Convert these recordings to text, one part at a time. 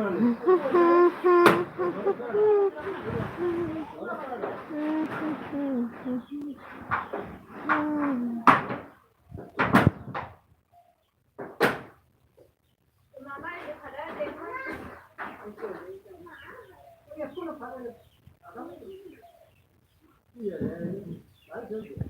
Yeah, yeah, yeah. I do.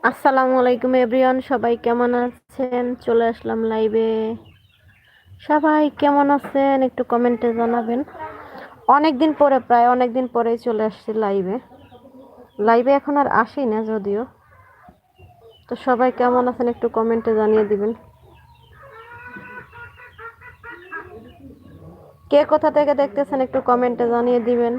আসসালামু আলাইকুম everyone, সবাই কেমন আছেন? চলে আসলাম লাইভে সবাই কেমন আছেন? একটু কমেন্টে জানাবেন। অনেক দিন পরে, প্রায় অনেক দিন পরেই চলে আসছি লাইভে লাইভে এখন আর আসি না যদিও। তো সবাই কেমন আছেন একটু কমেন্টে জানিয়ে দিবেন। কে কোথা থেকে দেখতেছেন একটু কমেন্টে জানিয়ে দিবেন।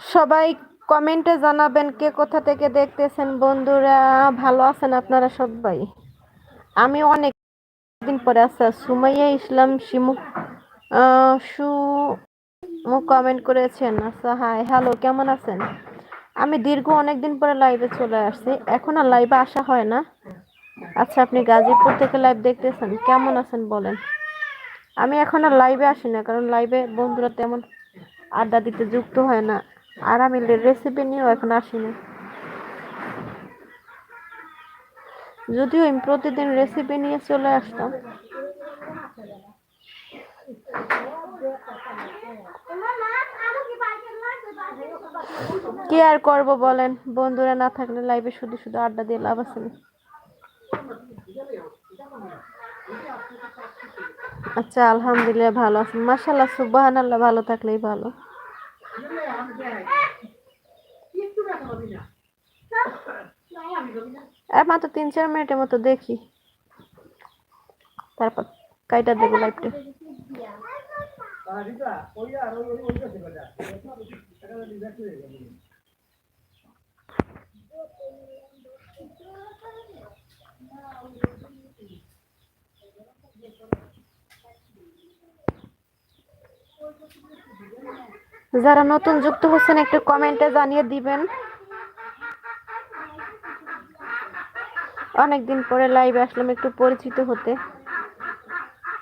সবাই কমেন্টে জানাবেন কে কোথা থেকে দেখতেছেন। বন্ধুরা, ভালো আছেন আপনারা সবাই? আমি অনেক দিন পরে আচ্ছা সুমাইয়া ইসলাম শিমু সুমু কমেন্ট করেছেন আচ্ছা হাই হ্যালো কেমন আছেন? আমি দীর্ঘ অনেক দিন পরে লাইভে চলে আসছি, এখন আর লাইভে আসা হয় না। আচ্ছা আপনি গাজীপুর থেকে লাইভ দেখতেছেন, কেমন আছেন বলেন? আমি এখন আর লাইভে আসি না, কারণ লাইভে বন্ধুরা তেমন আড্ডা দিতে যুক্ত হয় না। আর আমি রেসিপি নিয়েও এখন আসি না যদিও আমি প্রতিদিন রেসিপি নিয়ে চলে আসতাম। কি আর করব বলেন? বন্ধুরা না থাকলে লাইভে শুধু শুধু আড্ডা দিয়ে লাভ আছে না। আচ্ছা আলহামদুলিল্লাহ ভালো আছেন মাশাল্লাহ সুবাহান আল্লাহ ভালো থাকলেই ভালো। মাত্র তিন চার মিনিটের মতো দেখি। তারপর কাইটা দেবো লাইভটা যারা নতুন যুক্ত হচ্ছেন, একটু কমেন্টে জানিয়ে দিবেন। অনেকদিন পরে লাইভে আসলাম, একটু পরিচিত হতে।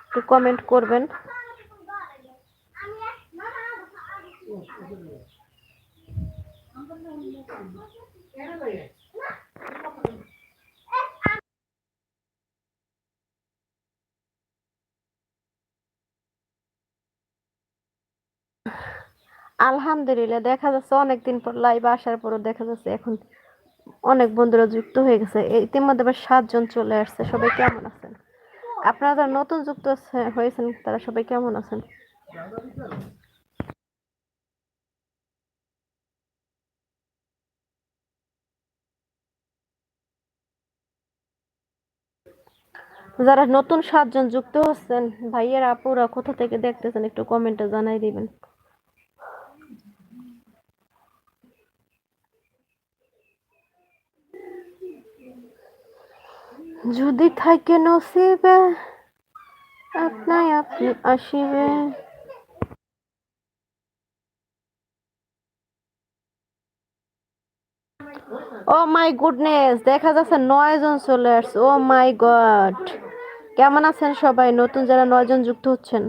একটু কমেন্ট করবেন। আলহামদুলিল্লাহ, দেখা যাচ্ছে অনেকদিন পর লাইভ আসার পরও দেখা যাচ্ছে এখন অনেক বন্ধুরা যুক্ত হয়ে গেছে। ইতিমধ্যে আবার সাতজন চলে আসছে। সবাই কেমন আছেন? আপনারা যারা নতুন যুক্ত হয়েছেন, তারা সবাই কেমন আছেন? যারা নতুন সাতজন যুক্ত হচ্ছেন, ভাইয়ের আপুরা কোথা থেকে দেখতেছেন একটু কমেন্টে জানাই দিবেন। যদি থাকে নসিবে, আপনাই আপনি আসিবে। ও মাই গুডনেস, দেখা যাচ্ছে নয় জন চলে আসছে। Oh my god. কেমন আছেন সবাই? নতুন যারা নয় জন যুক্ত হচ্ছেন?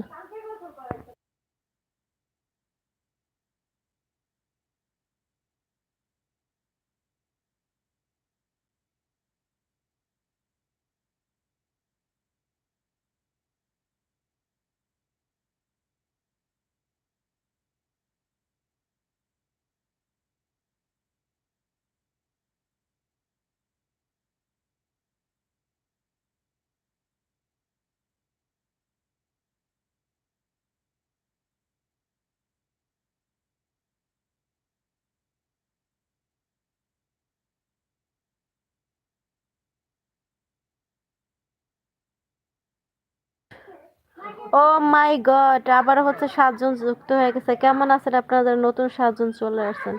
ও মাই গড আবার হচ্ছে সাতজন যুক্ত হয়ে গেছে। কেমন আছেন আপনাদের নতুন সাতজন চলে আসছেন।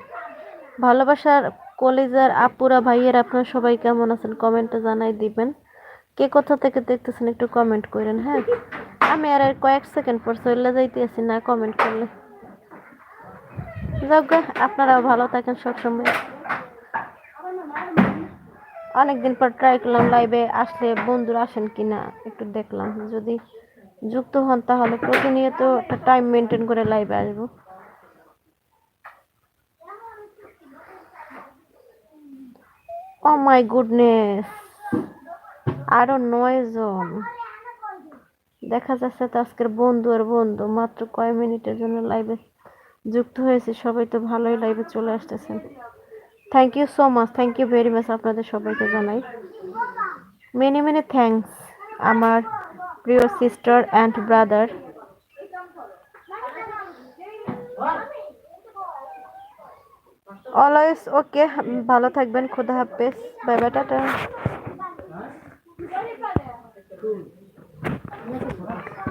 ভালোবাসার কলেজের আপুরা, ভাইয়ের, আপনারা সবাই কেমন আছেন? কমেন্টে জানাই দিবেন। কে কোথা থেকে দেখতেছেন একটু কমেন্ট করেন হ্যাঁ? আমি আর কয়েক সেকেন্ড পর চলে যাইতেছি না কমেন্ট করলে। যাক আপনারাও ভালো থাকেন সবসময়। অনেকদিন পর ট্রাই করলাম লাইভে আসলে বন্ধুরা আসেন কিনা একটু দেখলাম। যদি যুক্ত হন তাহলে প্রতিনিয়ত একটা টাইম মেনটেন করে লাইভে আসব। ও মাই গুডনেস আরও নয় জন। দেখা যাচ্ছে তো আজকের বন্ধু আর বন্ধু, মাত্র কয় মিনিটের জন্য লাইভে যুক্ত হয়েছে, সবাই তো ভালোই লাইভে চলে আসতেছেন। Thank you so much thank you very much আপনাদের সবাইকে জানাই। মেনি মেনি থ্যাঙ্কস আমার প্রিয় sister and brother always okay ভালো থাকবেন খুদা হাফেজ বাই বাই টাটা।